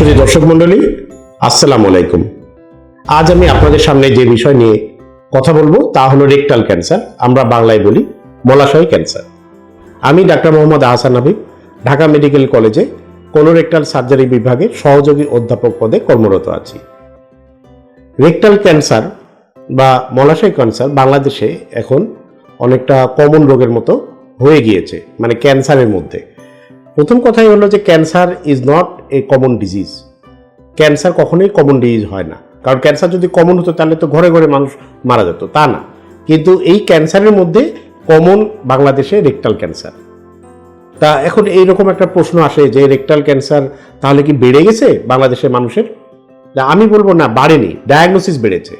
সুধী দর্শক মণ্ডলী, আসসালামু আলাইকুম। আজ আমি আপনাদের সামনে যে বিষয় নিয়ে কথা বলব তা হলো রেকটাল ক্যান্সার। আমরা বাংলায় বলি মলাশয় ক্যান্সার। আমি ডাক্তার মোহাম্মদ আহসান হাবিব, ঢাকা মেডিকেল কলেজে কোলোরেক্টাল সার্জারি বিভাগে সহযোগী অধ্যাপক পদে কর্মরত আছি। রেকটাল ক্যান্সার বা মলাশয় ক্যান্সার বাংলাদেশে এখন অনেকটা কমন রোগের মতো হয়ে গিয়েছে মানে ক্যান্সারের মধ্যে। প্রথম কথাই হলো যে cancer is not a common disease cancer কখনোই কমন ডিজিজ হয় না। কারণ ক্যান্সার যদি কমন হতো, তাহলে তো ঘরে ঘরে মানুষ মারা যেত, তা না। কিন্তু এই ক্যান্সারের মধ্যে কমন বাংলাদেশে রেকটাল ক্যান্সার তা এখন এইরকম একটা প্রশ্ন আসে যে রেকটাল ক্যান্সার তাহলে কি বেড়ে গেছে বাংলাদেশের মানুষের? আমি বলব না, বাড়েনি ডায়াগনোসিস বেড়েছে।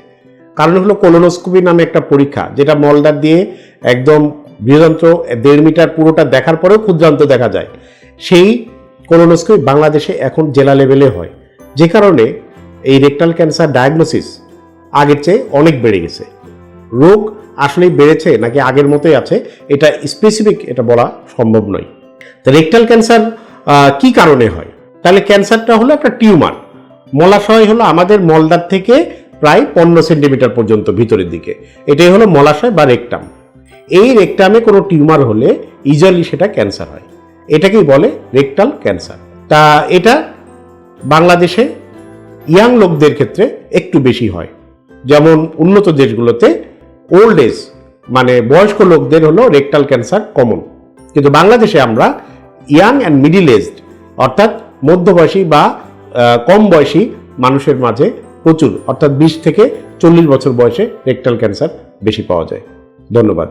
কারণ হলো কোলোনোস্কোপি নামে একটা পরীক্ষা, যেটা মলদার দিয়ে একদম বৃহদান্ত দেড় মিটার পুরোটা দেখার পরেও ক্ষুদ্রান্ত দেখা যায়। সেই কোলোনোস্কোপি বাংলাদেশে এখন জেলা লেভেলে হয়। যে কারণে এই রেকটাল ক্যান্সার ডায়াগনোসিস আগের চেয়ে অনেক বেড়ে গেছে। রোগ আসলেই বেড়েছে নাকি আগের মতোই আছে, এটা স্পেসিফিক এটা বলা সম্ভব নয়। তো রেকটাল ক্যান্সার কি কারণে হয়? তাহলে ক্যান্সারটা হলো একটা টিউমার। মলাশয় হলো আমাদের মলদার থেকে প্রায় পনেরো সেন্টিমিটার পর্যন্ত ভিতরের দিকে। এটাই হলো মলাশয় বা রেকটাম এই রেকটামে কোনো টিউমার হলে ইজালি সেটা ক্যান্সার হয়। এটাকেই বলে রেকটাল ক্যান্সার। তা এটা বাংলাদেশে ইয়াং লোকদের ক্ষেত্রে একটু বেশি হয়। যেমন উন্নত দেশগুলোতে ওল্ড এজ মানে বয়স্ক লোকদের হলো রেকটাল ক্যান্সার কমন কিন্তু বাংলাদেশে আমরা ইয়াং অ্যান্ড মিডিল এজড অর্থাৎ মধ্যবয়সী বা কম বয়সী মানুষের মাঝে প্রচুর, অর্থাৎ বিশ থেকে চল্লিশ বছর বয়সে রেকটাল ক্যান্সার বেশি পাওয়া যায়। ধন্যবাদ।